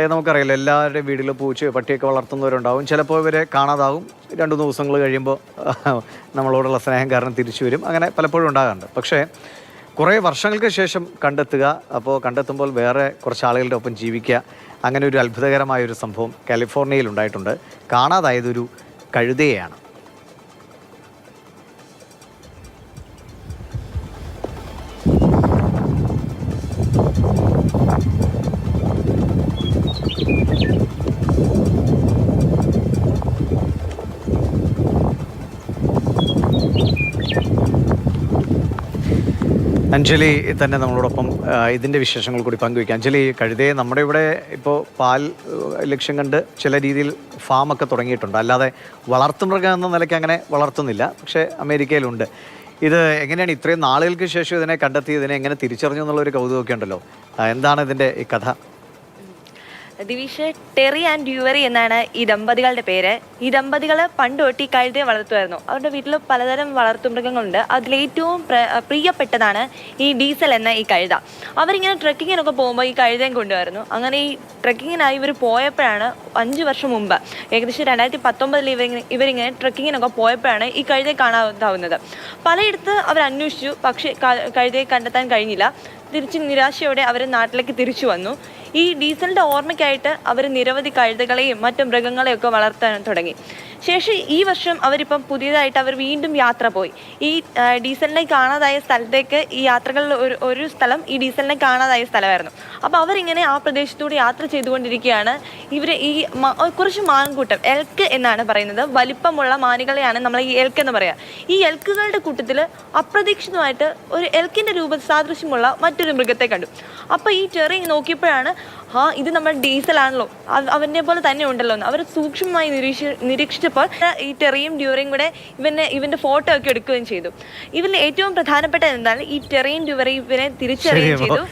അതായത് നമുക്കറിയാം എല്ലാവരുടെയും വീട്ടിൽ പൂച്ചയോ പട്ടിയൊക്കെ വളർത്തുന്നവരുണ്ടാവും. ചിലപ്പോൾ ഇവരെ കാണാതാവും. രണ്ട് മൂന്ന് ദിവസങ്ങൾ കഴിയുമ്പോൾ നമ്മളോടുള്ള സ്നേഹം കാരണം തിരിച്ചു വരും. അങ്ങനെ പലപ്പോഴും ഉണ്ടാകാറുണ്ട്. പക്ഷേ കുറേ വർഷങ്ങൾക്ക് ശേഷം കണ്ടെത്തുക അപ്പോൾ കണ്ടെത്തുമ്പോൾ വേറെ കുറച്ച് ആളുകളുടെ ഒപ്പം ജീവിക്കുക അങ്ങനെ ഒരു അത്ഭുതകരമായ ഒരു സംഭവം കാലിഫോർണിയയിൽ ഉണ്ടായിട്ടുണ്ട്. കാണാതായതൊരു കഴുതയെയാണ്. അഞ്ജലി തന്നെ നമ്മളോടൊപ്പം ഇതിന്റെ വിശേഷങ്ങൾ കൂടി പങ്കുവയ്ക്കാം. അഞ്ജലി കഴുതേ നമ്മുടെ ഇവിടെ ഇപ്പോൾ പാൽ ലക്ഷ്യം കണ്ട് ചില രീതിയിൽ ഫാമൊക്കെ തുടങ്ങിയിട്ടുണ്ട്. അല്ലാതെ വളർത്തുമൃഗം എന്ന നിലയ്ക്ക് അങ്ങനെ വളർത്തുന്നില്ല പക്ഷേ അമേരിക്കയിലുണ്ട്. ഇത് എങ്ങനെയാണ് ഇത്രയും നാളുകൾക്ക് ശേഷം ഇതിനെ കണ്ടെത്തി ഇതിനെ എങ്ങനെ തിരിച്ചറിഞ്ഞു എന്നുള്ളൊരു കൗതുകമൊക്കെ ഉണ്ടല്ലോ. എന്താണ് ഇതിന്റെ ഈ കഥ? ദിവിഷ് ടെറി ആൻഡ് ഡ്യൂവറി എന്നാണ് ഈ ദമ്പതികളുടെ പേര്. ഈ ദമ്പതികൾ പണ്ട് ഒട്ടി ഈ കഴുതയെ വളർത്തുമായിരുന്നു. അവരുടെ വീട്ടിൽ പലതരം വളർത്തുമൃഗങ്ങളുണ്ട്. അതിലേറ്റവും പ്ര- പ്രിയപ്പെട്ടതാണ് ഈ ഡീസൽ എന്ന ഈ കഴുത. അവരിങ്ങനെ ട്രക്കിങ്ങിനൊക്കെ പോകുമ്പോൾ ഈ കഴുതയും കൊണ്ടുവരുന്നു. അങ്ങനെ ഈ ട്രക്കിങ്ങിനായി ഇവർ പോയപ്പോഴാണ് അഞ്ച് വർഷം മുമ്പ് ഏകദേശം രണ്ടായിരത്തി പത്തൊമ്പതിൽ ഇവരിങ്ങനെ ഇവരിങ്ങനെ ട്രക്കിങ്ങിനൊക്കെ പോയപ്പോഴാണ് ഈ കഴുതയെ കാണാതാവുന്നത്. പലയിടത്ത് അവർ അന്വേഷിച്ചു പക്ഷേ കഴുതയെ കണ്ടെത്താൻ കഴിഞ്ഞില്ല. തിരിച്ച് നിരാശയോടെ അവർ നാട്ടിലേക്ക് തിരിച്ചു വന്നു. ഈ ഡീസലിന്റെ ഓർമ്മയ്ക്കായിട്ട് അവർ നിരവധി കഴുതകളെയും മറ്റു മൃഗങ്ങളെയും ഒക്കെ വളർത്താൻ തുടങ്ങി. ശേഷം ഈ വർഷം അവരിപ്പം പുതിയതായിട്ട് അവർ വീണ്ടും യാത്ര പോയി. ഈ ഡീസലിനെ കാണാതായ സ്ഥലത്തേക്ക് ഈ യാത്രകളിൽ ഒരു ഒരു സ്ഥലം ഈ ഡീസലിനെ കാണാതായ സ്ഥലമായിരുന്നു. അപ്പോൾ അവരിങ്ങനെ ആ പ്രദേശത്തൂടെ യാത്ര ചെയ്തുകൊണ്ടിരിക്കുകയാണ്. ഇവർ ഈ കുറച്ച് മാൻകൂട്ടം എൽക്ക് എന്നാണ് പറയുന്നത്. വലിപ്പമുള്ള മാനുകളെയാണ് നമ്മൾ ഈ എൽക്ക് എന്ന് പറയുക ഈ എൽക്കുകളുടെ കൂട്ടത്തിൽ അപ്രതീക്ഷിതമായിട്ട് ഒരു എൽക്കിന്റെ രൂപ സാദൃശ്യമുള്ള മറ്റൊരു മൃഗത്തെ കണ്ടു. അപ്പോൾ ഈ ചെറി നോക്കിയപ്പോഴാണ് ആ ഇത് നമ്മുടെ ഡീസലാണല്ലോ. അവ- അവനെ പോലെ തന്നെ ഉണ്ടല്ലോ എന്ന് അവർ സൂക്ഷ്മമായി നിരീക്ഷ നിരീക്ഷിച്ചപ്പോൾ ഈ ടെറിയും ഡ്യൂറയും കൂടെ ഇവനെ ഇവന്റെ ഫോട്ടോ ഒക്കെ എടുക്കുകയും ചെയ്തു. ഇവന് ഏറ്റവും പ്രധാനപ്പെട്ട എന്താണ്? ഈ ടെറിയും ഡ്യൂറയും ഇവനെ തിരിച്ചറിയുകയും ചെയ്തു.